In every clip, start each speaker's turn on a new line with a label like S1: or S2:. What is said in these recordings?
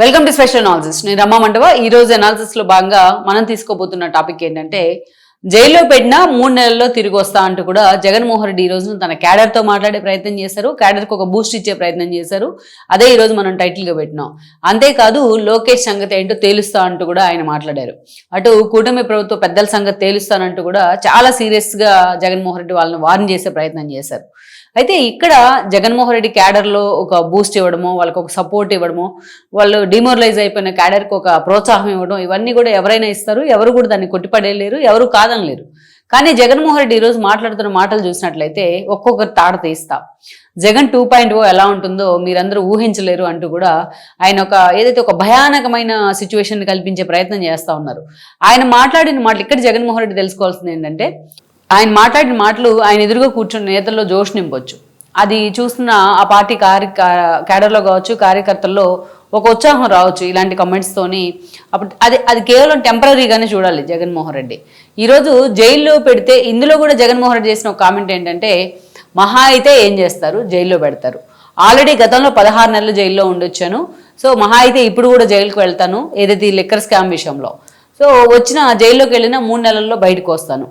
S1: Welcome to special analysis నేను రమ్మా మండవ. ఈ రోజు అనాలిసిస్లో భాగంగా మనం తీసుకోబోతున్న టాపిక్ ఏంటంటే జైల్లో పెట్టినా మూడు నెలల్లో తిరిగి వస్తా అంటూ కూడా జగన్మోహన్ రెడ్డి ఈ రోజు తన క్యాడర్తో మాట్లాడే ప్రయత్నం చేశారు. క్యాడర్కు ఒక బూస్ట్ ఇచ్చే ప్రయత్నం చేశారు. అదే ఈ రోజు మనం టైటిల్గా పెట్టినాం. అంతేకాదు లోకేష్ సంగతి ఏంటో తేలుస్తా అంటూ కూడా ఆయన మాట్లాడారు. అటు కూటమి ప్రభుత్వ పెద్దల సంగతి తేలుస్తానంటూ కూడా చాలా సీరియస్గా జగన్మోహన్ రెడ్డి వాళ్ళని వార్న్ చేసే ప్రయత్నం చేశారు. అయితే ఇక్కడ జగన్మోహన్ రెడ్డి క్యాడర్లో ఒక బూస్ట్ ఇవ్వడమో వాళ్ళకి ఒక సపోర్ట్ ఇవ్వడము వాళ్ళు డిమోరలైజ్ అయిపోయిన క్యాడర్కి ఒక ప్రోత్సాహం ఇవ్వడం ఇవన్నీ కూడా ఎవరైనా ఇస్తారు ఎవరు కూడా దాన్ని కొట్టిపడేయలేరు ఎవరు కాదనలేరు. కానీ జగన్మోహన్ రెడ్డి ఈరోజు మాట్లాడుతున్న మాటలు చూసినట్లయితే ఒక్కొక్కరు తాడ తీస్తా. జగన్ టూ పాయింట్ ఓ ఎలా ఉంటుందో మీరందరూ ఊహించలేరు అంటూ కూడా ఆయన ఒక ఏదైతే ఒక భయానకమైన సిచ్యువేషన్ కల్పించే ప్రయత్నం చేస్తా ఉన్నారు. ఆయన మాట్లాడిన మాటలు ఇక్కడ జగన్మోహన్ రెడ్డి తెలుసుకోవాల్సింది ఏంటంటే ఆయన మాట్లాడిన మాటలు ఆయన ఎదురుగా కూర్చున్న నేతల్లో జోష్ నింపొచ్చు. అది చూస్తున్న ఆ పార్టీ కార్య క్యాడర్లో కావచ్చు కార్యకర్తల్లో ఒక ఉత్సాహం రావచ్చు ఇలాంటి కమెంట్స్తోని అప్పుడు అది అది కేవలం టెంపరీగానే చూడాలి జగన్మోహన్ రెడ్డి. ఈరోజు జైల్లో పెడితే ఇందులో కూడా జగన్మోహన్ రెడ్డి చేసిన ఒక కామెంట్ ఏంటంటే మహా అయితే ఏం చేస్తారు? జైల్లో పెడతారు. ఆల్రెడీ గతంలో పదహారు నెలలు జైల్లో ఉండొచ్చాను. సో మహా అయితే ఇప్పుడు కూడా జైలుకు వెళ్తాను. ఏదైతే ఈ లిక్కర్ స్కామ్ విషయంలో. సో వచ్చిన జైల్లోకి వెళ్ళిన మూడు నెలల్లో బయటకు వస్తాను.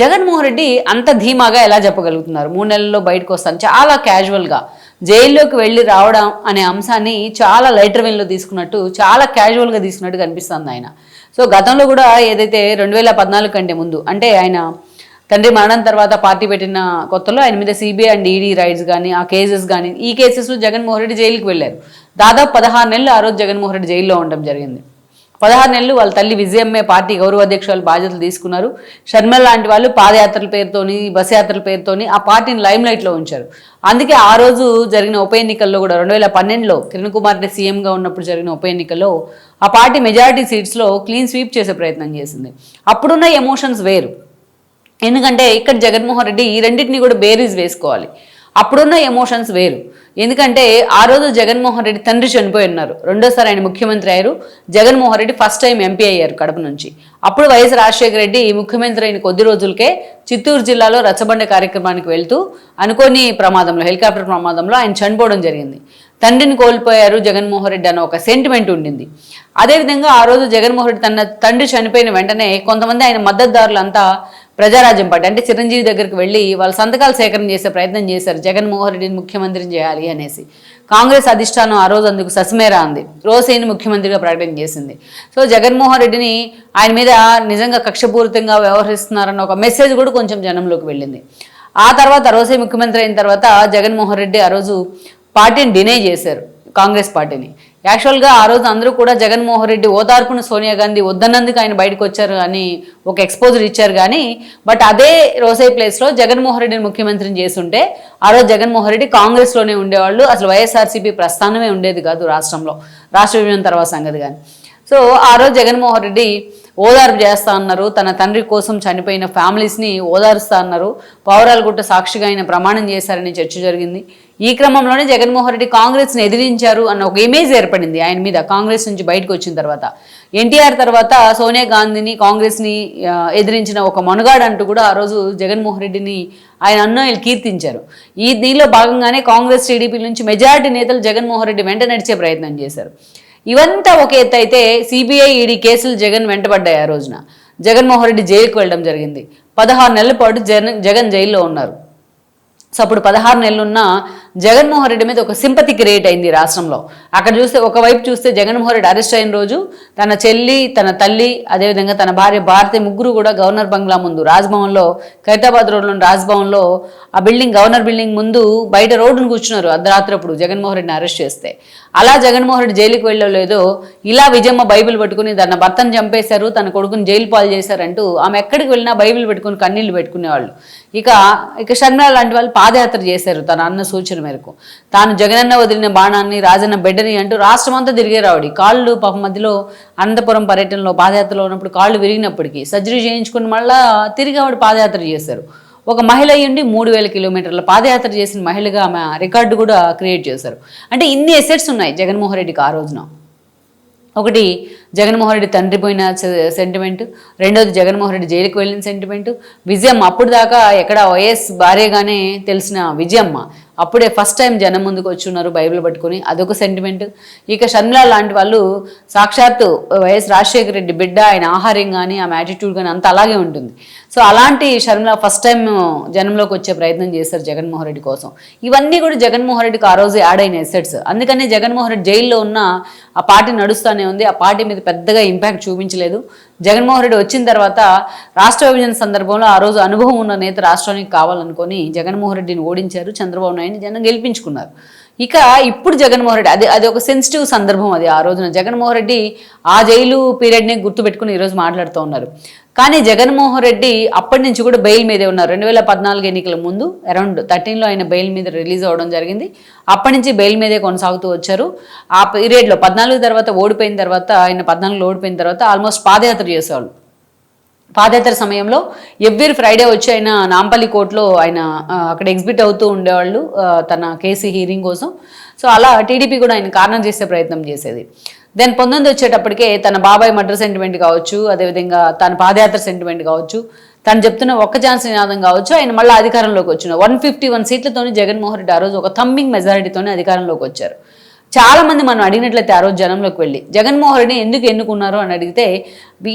S1: జగన్మోహన్ రెడ్డి అంత ధీమాగా ఎలా చెప్పగలుగుతున్నారు? మూడు నెలల్లో బయటకు వస్తాను. చాలా క్యాజువల్గా జైల్లోకి వెళ్ళి రావడం అనే అంశాన్ని చాలా లైటర్ వెన్లో తీసుకున్నట్టు చాలా క్యాజువల్గా తీసుకున్నట్టు కనిపిస్తుంది ఆయన. సో గతంలో కూడా ఏదైతే రెండు వేల పద్నాలుగు కంటే ముందు అంటే ఆయన తండ్రి మరణం తర్వాత పార్టీ పెట్టిన కొత్తలో ఆయన మీద సిబిఐ అండ్ ఈడీ రైడ్స్ కానీ ఆ కేసెస్ కానీ ఈ కేసెస్లో జగన్మోహన్ రెడ్డి జైలుకి వెళ్ళారు. దాదాపు పదహారు నెలలు ఆ రోజు జగన్మోహన్ రెడ్డి జైల్లో ఉండడం జరిగింది. పదహారు నెలలు వాళ్ళ తల్లి విజయమ్మే పార్టీ గౌరవ అధ్యక్షులు బాధ్యతలు తీసుకున్నారు. శర్మ లాంటి వాళ్ళు పాదయాత్రల పేరుతోని బస్ యాత్రల పేరుతోని ఆ పార్టీని లైమ్ లైట్లో ఉంచారు. అందుకే ఆ రోజు జరిగిన ఉప ఎన్నికల్లో కూడా రెండు వేల పన్నెండులో కిరణ్ కుమార్ రెడ్డి సీఎంగా ఉన్నప్పుడు జరిగిన ఉప ఎన్నికల్లో ఆ పార్టీ మెజారిటీ సీట్స్లో క్లీన్ స్వీప్ చేసే ప్రయత్నం చేసింది. అప్పుడున్న ఎమోషన్స్ వేరు. ఎందుకంటే ఇక్కడ జగన్మోహన్ రెడ్డి ఈ రెండింటిని కూడా బేరీస్ వేసుకోవాలి. అప్పుడున్న ఎమోషన్స్ వేరు. ఎందుకంటే ఆ రోజు జగన్మోహన్ రెడ్డి తండ్రి చనిపోయి ఉన్నారు. రెండోసారి ఆయన ముఖ్యమంత్రి అయ్యారు. Jaganmohan Reddy first time MP అయ్యారు కడప నుంచి. అప్పుడు వైఎస్ రాజశేఖర రెడ్డి ముఖ్యమంత్రి అయిన కొద్ది రోజులకే చిత్తూరు జిల్లాలో రచ్చబండ కార్యక్రమానికి వెళ్తూ అనుకోని ప్రమాదంలో హెలికాప్టర్ ప్రమాదంలో ఆయన చనిపోవడం జరిగింది. తండ్రిని కోల్పోయారు జగన్మోహన్ రెడ్డి అన్న ఒక సెంటిమెంట్ ఉండింది. అదేవిధంగా ఆ రోజు జగన్మోహన్ రెడ్డి తన తండ్రి చనిపోయిన వెంటనే కొంతమంది ఆయన మద్దతుదారులంతా ప్రజారాజ్యం పార్టీ. అంటే చిరంజీవి దగ్గరికి వెళ్ళి వాళ్ళ సంతకాలు సేకరణ చేసే ప్రయత్నం చేశారు. జగన్మోహన్ రెడ్డిని ముఖ్యమంత్రిని చేయాలి అనేసి. కాంగ్రెస్ అధిష్టానం ఆ రోజు అందుకు సస్మేరా అంది. రోసేని ముఖ్యమంత్రిగా ప్రకటన చేసింది. సో జగన్మోహన్ రెడ్డిని ఆయన మీద నిజంగా కక్షపూరితంగా వ్యవహరిస్తున్నారన్న ఒక మెసేజ్ కూడా కొంచెం జనంలోకి వెళ్ళింది. ఆ తర్వాత రోసే ముఖ్యమంత్రి అయిన తర్వాత జగన్మోహన్ రెడ్డి ఆ రోజు పార్టీని డినై చేశారు. కాంగ్రెస్ పార్టీని. యాక్చువల్గా ఆ రోజు అందరూ కూడా జగన్మోహన్ రెడ్డి ఓదార్పును సోనియా గాంధీ వద్దన్నందుకు ఆయన బయటకు వచ్చారు అని ఒక ఎక్స్పోజర్ ఇచ్చారు కానీ బట్ అదే రోసై ప్లేస్లో జగన్మోహన్ రెడ్డిని ముఖ్యమంత్రిని చేస్తుంటే ఆ రోజు జగన్మోహన్ రెడ్డి కాంగ్రెస్లోనే ఉండేవాళ్ళు. అసలు వైఎస్ఆర్సీపీ ప్రస్థానమే ఉండేది కాదు రాష్ట్రంలో. రాష్ట్ర విభజన తర్వాత సంగతి కానీ. సో ఆ రోజు జగన్మోహన్ రెడ్డి ఓదార్పు చేస్తా అన్నారు. తన తండ్రి కోసం చనిపోయిన ఫ్యామిలీస్ని ఓదారుస్తా అన్నారు. పౌరాలగుట్ట సాక్షిగా ఆయన ప్రమాణం చేశారని చర్చ జరిగింది. ఈ క్రమంలోనే జగన్మోహన్ రెడ్డి కాంగ్రెస్ని ఎదిరించారు అన్న ఒక ఇమేజ్ ఏర్పడింది ఆయన మీద కాంగ్రెస్ నుంచి బయటకు వచ్చిన తర్వాత. ఎన్టీఆర్ తర్వాత సోనియా గాంధీని కాంగ్రెస్ని ఎదిరించిన ఒక మనుగాడు అంటూ కూడా ఆ రోజు జగన్మోహన్ రెడ్డిని ఆయన అన్నోయలు కీర్తించారు. ఈ దీనిలో భాగంగానే కాంగ్రెస్ టీడీపీ నుంచి మెజారిటీ నేతలు జగన్మోహన్ రెడ్డి వెంట నడిచే ప్రయత్నం చేశారు. ఇవంతా ఒక ఎత్తు అయితే సిబిఐ ఈడీ కేసులు జగన్ వెంటబడ్డాయి ఆ రోజున. జగన్మోహన్ రెడ్డి జైలుకు వెళ్ళడం జరిగింది. పదహారు నెలల పాటు జగన్ జగన్ జైల్లో ఉన్నారు. సో అప్పుడు పదహారు నెలలున్న జగన్మోహన్ రెడ్డి మీద ఒక సింపతి క్రియేట్ అయింది రాష్ట్రంలో. అక్కడ చూస్తే ఒకవైపు చూస్తే జగన్మోహన్ రెడ్డి అరెస్ట్ అయిన రోజు తన చెల్లి తన తల్లి అదేవిధంగా తన భార్య భారతి ముగ్గురు కూడా గవర్నర్ బంగ్లా ముందు రాజ్భవన్లో ఖైతాబాద్ రోడ్లోని రాజ్భవన్లో ఆ బిల్డింగ్ గవర్నర్ బిల్డింగ్ ముందు బయట రోడ్డును కూర్చున్నారు అర్ధరాత్రి అప్పుడు జగన్మోహన్ రెడ్డిని అరెస్ట్ చేస్తే. అలా జగన్మోహన్ రెడ్డి జైలుకి వెళ్ళలేదో ఇలా విజయమ్మ బైబిల్ పట్టుకుని తన భర్తను చంపేశారు తన కొడుకుని జైలు పాలు చేశారంటూ ఆమె ఎక్కడికి వెళ్ళినా బైబిల్ పెట్టుకుని కన్నీళ్ళు పెట్టుకునేవాళ్ళు. ఇక ఇక షర్మిల లాంటి వాళ్ళు పాదయాత్ర చేశారు తన అన్న సూచన మేరకు. తాను జగనన్న వదిలిన బాణాన్ని రాజన్న బిడ్డని అంటూ రాష్ట్రం అంతా తిరిగే కాళ్ళు పాప మధ్యలో అనంతపురం పర్యటనలో పాదయాత్రలో ఉన్నప్పుడు కాళ్ళు విరిగినప్పటికీ సర్జరీ చేయించుకుని మళ్ళా తిరిగి ఆవిడ పాదయాత్ర చేశారు. ఒక మహిళ అయ్యుండి మూడు వేల కిలోమీటర్ల పాదయాత్ర చేసిన మహిళగా ఆమె రికార్డు కూడా క్రియేట్ చేశారు. అంటే ఇన్ని ఎసెట్స్ ఉన్నాయి జగన్మోహన్ రెడ్డికి ఆ రోజున. ఒకటి జగన్మోహన్ రెడ్డి తండ్రి పోయిన సెంటిమెంట్ రెండోది జగన్మోహన్ రెడ్డి జైలుకి వెళ్ళిన సెంటిమెంట్ విజయమ్మ అప్పుడు దాకా ఎక్కడ వైఎస్ భార్యగానే తెలిసిన విజయమ్మ. అప్పుడే ఫస్ట్ టైం జనం ముందుకు వచ్చి ఉన్నారు బైబిల్ పట్టుకుని. అదొక సెంటిమెంట్ ఇక షర్మిల లాంటి వాళ్ళు సాక్షాత్తు వైఎస్ రాజశేఖర రెడ్డి బిడ్డ ఆయన ఆహారం కానీ ఆమె యాటిట్యూడ్ కానీ అంత అలాగే ఉంటుంది. సో అలాంటి షర్మిల ఫస్ట్ టైం జనంలోకి వచ్చే ప్రయత్నం చేశారు జగన్మోహన్ రెడ్డి కోసం. ఇవన్నీ కూడా జగన్మోహన్ రెడ్డికి ఆ రోజు యాడ్ అయిన ఎసెట్స్ అందుకనే జగన్మోహన్ రెడ్డి జైల్లో ఉన్న ఆ పార్టీ నడుస్తూనే ఉంది. ఆ పార్టీ మీద పెద్దగా ఇంపాక్ట్ చూపించలేదు. జగన్మోహన్ రెడ్డి వచ్చిన తర్వాత రాష్ట్ర విభజన సందర్భంలో ఆ రోజు అనుభవం ఉన్న నేత రాష్ట్రానికి కావాలనుకొని జగన్మోహన్ రెడ్డిని ఓడించారు. చంద్రబాబు నాయుడు జనం గెలిపించుకున్నారు. ఇక ఇప్పుడు జగన్మోహన్ రెడ్డి అది అది ఒక సెన్సిటివ్ సందర్భం అది ఆ రోజున. జగన్మోహన్ రెడ్డి ఆ జైలు పీరియడ్ని గుర్తుపెట్టుకుని ఈరోజు మాట్లాడుతూ ఉన్నారు. కానీ జగన్మోహన్ రెడ్డి అప్పటి నుంచి కూడా బెయిల్ మీదే ఉన్నారు. రెండు వేల పద్నాలుగు ఎన్నికల ముందు అరౌండ్ థర్టీన్లో ఆయన బెయిల్ మీద రిలీజ్ అవ్వడం జరిగింది. అప్పటి నుంచి బెయిల్ మీదే కొనసాగుతూ వచ్చారు. ఆ పీరియడ్లో పద్నాలుగు తర్వాత ఓడిపోయిన తర్వాత ఆయన పద్నాలుగులో ఓడిపోయిన తర్వాత ఆల్మోస్ట్ పాదయాత్ర చేసేవాళ్ళు. పాదయాత్ర సమయంలో ఎవ్రీ ఫ్రైడే వచ్చి ఆయన నాంపల్లి కోర్టులో ఆయన అక్కడ ఎగ్జిబిట్ అవుతూ ఉండేవాళ్ళు తన కేసు హీరింగ్ కోసం. సో అలా టీడీపీ కూడా ఆయన కారణం చేసే ప్రయత్నం చేసేది. దెన్ పంతొమ్మిది వచ్చేటప్పటికే తన బాబాయ్ మర్డర్ సెంటిమెంట్ కావచ్చు అదేవిధంగా తన పాదయాత్ర సెంటిమెంట్ కావచ్చు తను చెప్తున్న ఒక్క ఛాన్స్ నినాదం కావచ్చు ఆయన మళ్ళీ అధికారంలోకి వచ్చిన. వన్ ఫిఫ్టీ వన్ సీట్లతోని జగన్మోహన్ రెడ్డి ఆ రోజు ఒక థమ్మింగ్ మెజారిటీతోనే అధికారంలోకి వచ్చారు. చాలా మంది మనం అడిగినట్లయితే ఆ రోజు జనంలోకి వెళ్ళి జగన్మోహన్ ఎందుకు ఎన్నుకున్నారు? అని అడిగితే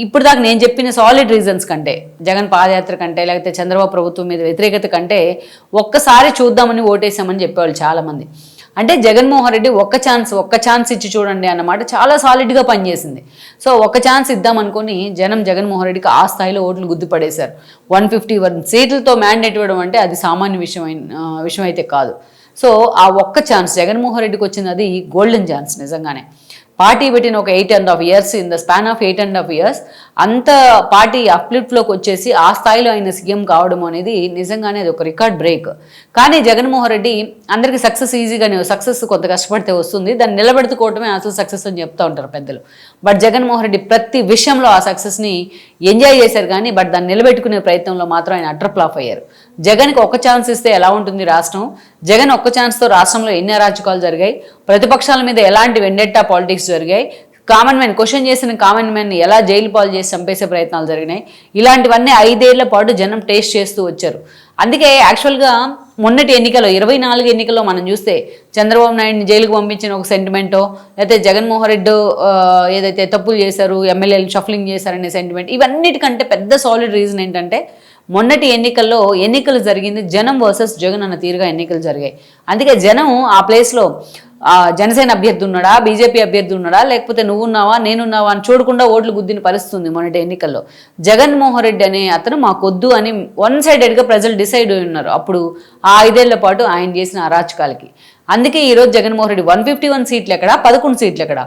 S1: ఇప్పుడు దాకా నేను చెప్పిన సాలిడ్ రీజన్స్ కంటే జగన్ పాదయాత్ర కంటే లేకపోతే చంద్రబాబు ప్రభుత్వం మీద వ్యతిరేకత కంటే ఒక్కసారి చూద్దామని ఓటేసామని చెప్పేవాళ్ళు చాలా మంది అంటే జగన్మోహన్ రెడ్డి ఒక్క ఛాన్స్ ఒక్క ఛాన్స్ ఇచ్చి చూడండి అన్నమాట చాలా సాలిడ్గా పనిచేసింది. సో ఒక్క ఛాన్స్ ఇద్దామనుకుని జనం జగన్మోహన్ రెడ్డికి ఆ స్థాయిలో ఓట్లు గుద్దుపడేశారు. వన్ ఫిఫ్టీ వన్ సీట్లతో మ్యాండేట్ ఇవ్వడం అంటే అది సామాన్య విషయం విషయం అయితే కాదు. సో ఆ ఒక్క ఛాన్స్ జగన్మోహన్ రెడ్డికి వచ్చింది అది గోల్డెన్ ఛాన్స్ నిజంగానే. పార్టీ పెట్టిన ఒక eight and half years in the span of eight and half years అంత పార్టీ అప్లిఫ్ట్లోకి వచ్చేసి ఆ స్థాయిలో ఆయన సీఎం కావడం అనేది నిజంగానే అది ఒక రికార్డ్ బ్రేక్. కానీ జగన్మోహన్ రెడ్డి అందరికీ సక్సెస్ ఈజీగానే సక్సెస్ కొంత కష్టపడితే వస్తుంది. దాన్ని నిలబెట్టుకోవటమే అసలు సక్సెస్ అని చెప్తూ ఉంటారు పెద్దలు. బట్ జగన్మోహన్ రెడ్డి ప్రతి విషయంలో ఆ సక్సెస్ని ఎంజాయ్ చేశారు కానీ బట్ దాన్ని నిలబెట్టుకునే ప్రయత్నంలో మాత్రం ఆయన అటర్ ఫ్లాప్ అయ్యారు. జగన్కి ఒక ఛాన్స్ ఇస్తే ఎలా ఉంటుంది రాష్ట్రం? జగన్ ఒక్క ఛాన్స్తో రాష్ట్రంలో ఎన్ని అరాచకాలు జరిగాయి? ప్రతిపక్షాల మీద ఎలాంటి వెండెట్టా పాలిటిక్స్ జరిగాయి? కామన్ మ్యాన్ క్వశ్చన్ చేసిన కామన్ మ్యాన్ ఎలా జైలు పాలు చేసి చంపేసే ప్రయత్నాలు జరిగినాయి. ఇలాంటివన్నీ ఐదేళ్ళ పాటు జనం టేస్ట్ చేస్తూ వచ్చారు. అందుకే యాక్చువల్గా మొన్నటి ఎన్నికలో ఇరవై నాలుగు ఎన్నికల్లో మనం చూస్తే చంద్రబాబు నాయుడిని జైలుకు పంపించిన ఒక సెంటిమెంటో లేకపోతే జగన్మోహన్ రెడ్డి ఏదైతే తప్పులు చేశారు ఎమ్మెల్యేలు షఫలింగ్ చేశారనే సెంటిమెంట్ ఇవన్నిటికంటే పెద్ద సాలిడ్ రీజన్ ఏంటంటే మొన్నటి ఎన్నికల్లో ఎన్నికలు జరిగింది జనం వర్సెస్ జగన్ అన్న తీరుగా ఎన్నికలు జరిగాయి. అందుకే జనం ఆ ప్లేస్లో జనసేన అభ్యర్థి ఉన్నాడా బీజేపీ అభ్యర్థి ఉన్నాడా లేకపోతే నువ్వున్నావా నేనున్నావా అని చూడకుండా ఓట్లు గుద్దిన పరిస్థితి మొన్నటి ఎన్నికల్లో. జగన్మోహన్ రెడ్డి అనే అతను మాకొద్దు అని వన్ సైడెడ్గా ప్రజలు డిసైడ్ అయి ఉన్నారు. అప్పుడు ఆ ఐదేళ్ళ పాటు ఆయన చేసిన అరాచకాలకి. అందుకే ఈరోజు Jaganmohan Reddy one fifty one సీట్లు ఎక్కడ పదకొండు సీట్లు ఎక్కడ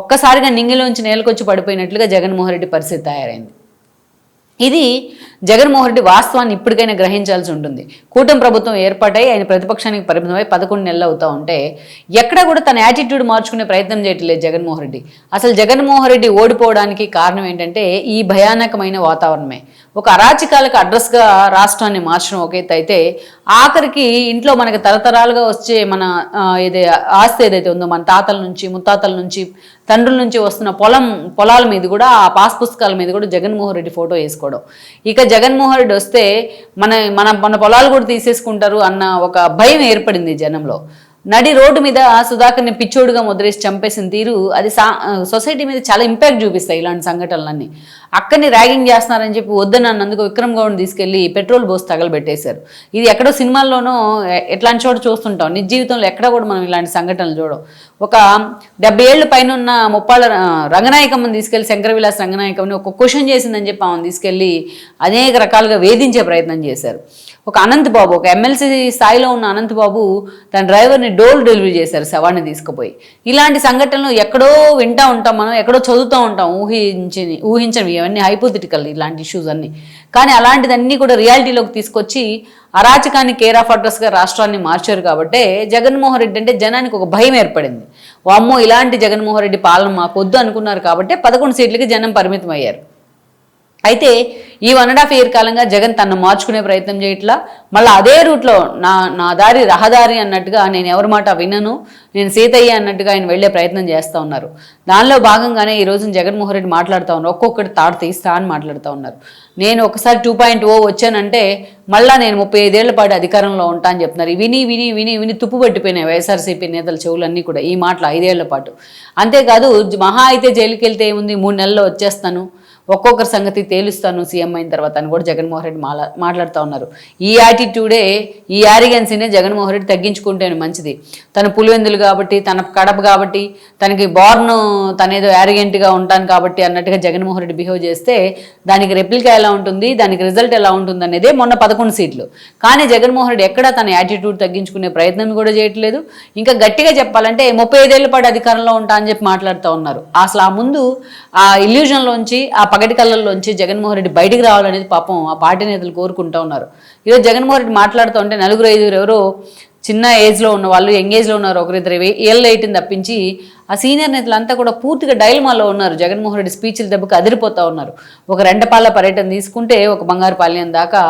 S1: ఒక్కసారిగా నింగిలోంచి నేలకొచ్చి పడిపోయినట్లుగా జగన్మోహన్ రెడ్డి పరిస్థితి తయారైంది. ఇది జగన్మోహన్ రెడ్డి వాస్తవాన్ని ఇప్పటికైనా గ్రహించాల్సి ఉంటుంది. కూటమి ప్రభుత్వం ఏర్పాటై ఆయన ప్రతిపక్షానికి పరిమితమై పదకొండు నెలలు అవుతా ఉంటే ఎక్కడా కూడా తన యాటిట్యూడ్ మార్చుకునే ప్రయత్నం చేయట్లేదు జగన్మోహన్ రెడ్డి. అసలు జగన్మోహన్ రెడ్డి ఓడిపోవడానికి కారణం ఏంటంటే ఈ భయానకమైన వాతావరణమే. ఒక అరాచకాలకు అడ్రస్గా రాష్ట్రాన్ని మార్చడం ఒక ఎత్తు అయితే ఆఖరికి ఇంట్లో మనకి తరతరాలుగా వచ్చే మన ఆ, ఏదే ఆస్తి ఏదైతే ఉందో మన తాతల నుంచి ముత్తాతల నుంచి తండ్రుల నుంచి వస్తున్న పొలం పొలాల మీద కూడా ఆ పాస్ పుస్తకాల మీద కూడా జగన్మోహన్ రెడ్డి ఫోటో వేసుకోవడం. ఇక జగన్మోహన్ రెడ్డి వస్తే మన మన మన పొలాలు కూడా తీసేసుకుంటారు అన్న ఒక భయం ఏర్పడింది జనంలో. నడి రోడ్డు మీద సుధాకర్ని పిచ్చోడుగా ముద్రేసి చంపేసిన తీరు అది సా సొసైటీ మీద చాలా ఇంపాక్ట్ చూపిస్తాయి ఇలాంటి సంఘటనలన్నీ. అక్కడిని ర్యాగింగ్ చేస్తున్నారని చెప్పి వద్దనన్నందుకు విక్రమ్ గౌడ్ తీసుకెళ్ళి పెట్రోల్ బోస్ తగలబెట్టేశారు. ఇది ఎక్కడో సినిమాల్లోనో ఎట్లాంటి చోట చూస్తుంటాం. నిజ జీవితంలో ఎక్కడ కూడా మనం ఇలాంటి సంఘటనలు చూడం. ఒక డెబ్బై ఏళ్ళు పైన ఉన్న ముప్పాళ్ళ రంగనాయకమ్మని తీసుకెళ్ళి శంకరవిలాస్ రంగనాయకమ్మని ఒక క్వశ్చన్ చేసిందని చెప్పి ఆమెను తీసుకెళ్ళి అనేక రకాలుగా వేధించే ప్రయత్నం చేశారు. ఒక అనంత్ బాబు ఒక ఎమ్మెల్సీ స్థాయిలో ఉన్న అనంత్ బాబు తన డ్రైవర్ని డోర్ డెలివరీ చేశారు శవాన్ని తీసుకుపోయి. ఇలాంటి సంఘటనలు ఎక్కడో వింటా ఉంటాం మనం ఎక్కడో చదువుతూ ఉంటాం ఊహించని ఊహించని ఇవన్నీ హైపోథెటికల్ ఇలాంటి ఇష్యూస్ అన్నీ. కానీ అలాంటిదన్నీ కూడా రియాలిటీలోకి తీసుకొచ్చి అరాచకాన్ని కేర్ ఆఫ్ అడ్రస్గా రాష్ట్రాన్ని మార్చారు కాబట్టి జగన్మోహన్ రెడ్డి అంటే జనానికి ఒక భయం ఏర్పడింది. వామ్మో ఇలాంటి జగన్మోహన్ రెడ్డి పాలన మాకొద్దు అనుకున్నారు కాబట్టి పదకొండు సీట్లకి జనం పరిమితం అయ్యారు అయితే ఈ వన్ అండ్ హాఫ్ ఇయర్ కాలంగా జగన్ తను మార్చుకునే ప్రయత్నం చేయట్లా? మళ్ళీ అదే రూట్లో నా నా దారి రహదారి అన్నట్టుగా నేను ఎవరి మాట వినను నేను సీతయ్య అన్నట్టుగా ఆయన వెళ్ళే ప్రయత్నం చేస్తూ ఉన్నారు. దానిలో భాగంగానే ఈ రోజున జగన్మోహన్ రెడ్డి మాట్లాడుతూ ఉన్నారు. ఒక్కొక్కటి తాడు తీస్తా అని మాట్లాడుతూ ఉన్నారు. నేను ఒకసారి టూ పాయింట్ ఓ వచ్చానంటే మళ్ళా నేను ముప్పై ఐదేళ్ళ పాటు అధికారంలో ఉంటా అని చెప్తున్నారు. విని విని విని విని తుప్పు పట్టిపోయినాయి వైఎస్ఆర్సీపీ నేతల చెవులన్నీ కూడా ఈ మాటలు ఐదేళ్ళ పాటు. అంతేకాదు మహా అయితే జైలుకి వెళ్తే ఏముంది? మూడు నెలల్లో వచ్చేస్తాను. ఒక్కొక్కరి సంగతి తేలుస్తాను సీఎం అయిన తర్వాత అని కూడా జగన్మోహన్ రెడ్డి మాలా మాట్లాడుతూ ఉన్నారు. ఈ యాటిట్యూడే ఈ యారిగెన్సీనే జగన్మోహన్ రెడ్డి తగ్గించుకుంటేనే మంచిది. తన పులివెందులు కాబట్టి తన కడప కాబట్టి తనకి బార్న్ తనేదో యారిగెంట్గా ఉంటాను కాబట్టి అన్నట్టుగా జగన్మోహన్ రెడ్డి బిహేవ్ చేస్తే దానికి రెప్లికా ఎలా ఉంటుంది దానికి రిజల్ట్ ఎలా ఉంటుంది అనేదే మొన్న పదకొండు సీట్లు. కానీ జగన్మోహన్ రెడ్డి ఎక్కడా తన యాటిట్యూడ్ తగ్గించుకునే ప్రయత్నం కూడా చేయట్లేదు. ఇంకా గట్టిగా చెప్పాలంటే ముప్పై ఐదేళ్ళ పాటు అధికారంలో ఉంటా అని చెప్పి మాట్లాడుతూ ఉన్నారు. అసలు ఆ ముందు ఆ ఇల్యూజన్లోంచి ఆ పగటి కళ్ళల్లోంచి జగన్మోహన్ రెడ్డి బయటికి రావాలనేది పాపం ఆ పార్టీ నేతలు కోరుకుంటూ ఉన్నారు. ఈరోజు జగన్మోహన్ రెడ్డి మాట్లాడుతూ ఉంటే నలుగురు ఐదుగురు ఎవరో చిన్న ఏజ్లో ఉన్న వాళ్ళు యంగ్ ఏజ్లో ఉన్నారు ఒకరిద్దరు ఏళ్ళు ఎయిట్ని తప్పించి ఆ సీనియర్ నేతలంతా కూడా పూర్తిగా డైల్మాలో ఉన్నారు. జగన్మోహన్ రెడ్డి స్పీచ్ల దెబ్బకి అదిరిపోతూ ఉన్నారు. ఒక రెండపాల పర్యటన తీసుకుంటే ఒక బంగారుపాలెం దాకా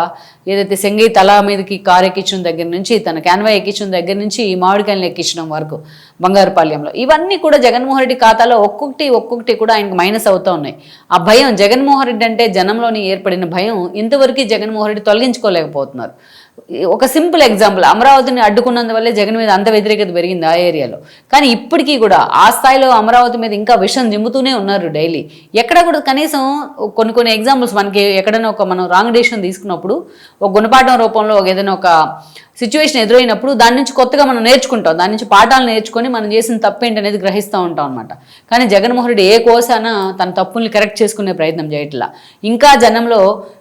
S1: ఏదైతే సెంగి తల మీదకి కారు ఎక్కించడం దగ్గర నుంచి తన క్యాన్వా ఎక్కించడం దగ్గర నుంచి మామిడికాయలు ఎక్కించడం వరకు బంగారపాళ్యంలో ఇవన్నీ కూడా జగన్మోహన్ రెడ్డి ఖాతాలో ఒక్కొక్కటి ఒక్కొక్కటి కూడా ఆయనకు మైనస్ అవుతూ ఉన్నాయి. ఆ భయం జగన్మోహన్ రెడ్డి అంటే జనంలోని ఏర్పడిన భయం ఇంతవరకు జగన్మోహన్ రెడ్డి తొలగించుకోలేకపోతున్నారు. ఒక సింపుల్ ఎగ్జాంపుల్ అమరావతిని అడ్డుకున్నందువల్లే జగన్ మీద అంత వ్యతిరేకత పెరిగింది ఆ ఏరియాలో. కానీ ఇప్పటికీ కూడా ఆ స్థాయిలో అమరావతి మీద ఇంకా విషం దింపుతూనే ఉన్నారు డైలీ. ఎక్కడ కూడా కనీసం కొన్ని కొన్ని ఎగ్జాంపుల్స్ మనకి ఎక్కడైనా ఒక మనం రాంగ్ డెసిషన్ తీసుకున్నప్పుడు ఒక గుణపాఠం రూపంలో ఒక ఏదైనా ఒక సిచ్యువేషన్ ఎదురైనప్పుడు దాని నుంచి కొత్తగా మనం నేర్చుకుంటాం. దాని నుంచి పాఠాలు నేర్చుకొని మనం చేసిన తప్పేంటనేది గ్రహిస్తూ ఉంటాం అనమాట కానీ జగన్మోహన్ రెడ్డి ఏ కోసాన తన తప్పుల్ని కరెక్ట్ చేసుకునే ప్రయత్నం చేయట్లా. ఇంకా జనంలో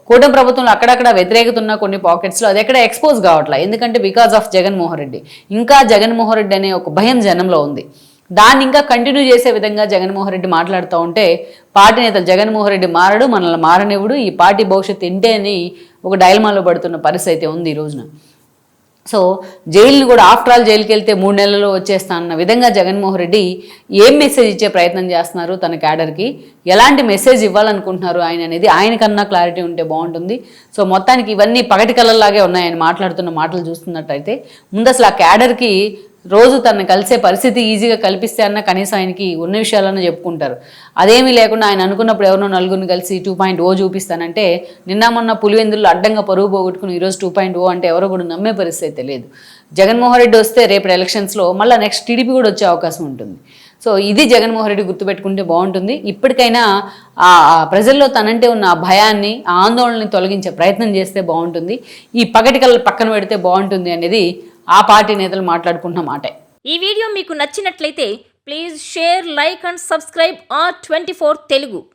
S1: కూటమి ప్రభుత్వంలో అక్కడక్కడ వ్యతిరేకత ఉన్న కొన్ని పాకెట్స్లో అది ఎక్కడ ఎక్స్పోజ్ కావట్లా. ఎందుకంటే బికాస్ ఆఫ్ జగన్మోహన్ రెడ్డి ఇంకా జగన్మోహన్ రెడ్డి అనే ఒక భయం జనంలో ఉంది. దాన్ని ఇంకా కంటిన్యూ చేసే విధంగా జగన్మోహన్ రెడ్డి మాట్లాడుతూ ఉంటే పార్టీ నేతలు జగన్మోహన్ రెడ్డి మారడు మనల్ని మారనివ్వడు ఈ పార్టీ భవిష్యత్తు ఇంటే అని ఒక డైల్మాలో పడుతున్న పరిస్థితి అయితే ఉంది ఈ రోజున. సో జైలు కూడా ఆఫ్టర్ ఆల్ జైలుకి వెళ్తే మూడు నెలల్లో వచ్చేస్తా అన్న విధంగా జగన్మోహన్ రెడ్డి ఏం మెసేజ్ ఇచ్చే ప్రయత్నం చేస్తున్నారు తన క్యాడర్కి ఎలాంటి మెసేజ్ ఇవ్వాలనుకుంటున్నారు ఆయన అనేది? ఆయనకన్నా క్లారిటీ ఉంటే బాగుంటుంది. సో మొత్తానికి ఇవన్నీ పగటి కళ్ళలాగే ఉన్నాయి ఆయన మాట్లాడుతున్న మాటలు చూస్తున్నట్టయితే ముందు అసలు ఆ క్యాడర్కి రోజు తనను కలిసే పరిస్థితి ఈజీగా కల్పిస్తే అన్న కనీసం ఆయనకి ఉన్న విషయాలన్నా చెప్పుకుంటారు. అదేమీ లేకుండా ఆయన అనుకున్నప్పుడు ఎవరినో నలుగురిని కలిసి టూ పాయింట్ ఓ చూపిస్తానంటే నిన్న మొన్న పులివెందుల్లో అడ్డంగా పరుగు పోగొట్టుకుని ఈరోజు టూ పాయింట్ ఓ అంటే ఎవరో కూడా నమ్మే పరిస్థితి తెలియదు జగన్మోహన్ రెడ్డి వస్తే రేపు ఎలక్షన్స్లో మళ్ళీ నెక్స్ట్ టీడీపీ కూడా వచ్చే అవకాశం ఉంటుంది. సో ఇది జగన్మోహన్ రెడ్డి గుర్తుపెట్టుకుంటే బాగుంటుంది. ఇప్పటికైనా ఆ ప్రజల్లో తనంటే ఉన్న ఆ భయాన్ని ఆ ఆందోళనని తొలగించే ప్రయత్నం చేస్తే బాగుంటుంది. ఈ పగటి పక్కన పెడితే బాగుంటుంది అనేది ఆ పార్టీ నేతలు మాట్లాడుకుంటున్న మాటే.
S2: ఈ వీడియో మీకు నచ్చినట్లయితే please share like and subscribe R twenty four Telugu.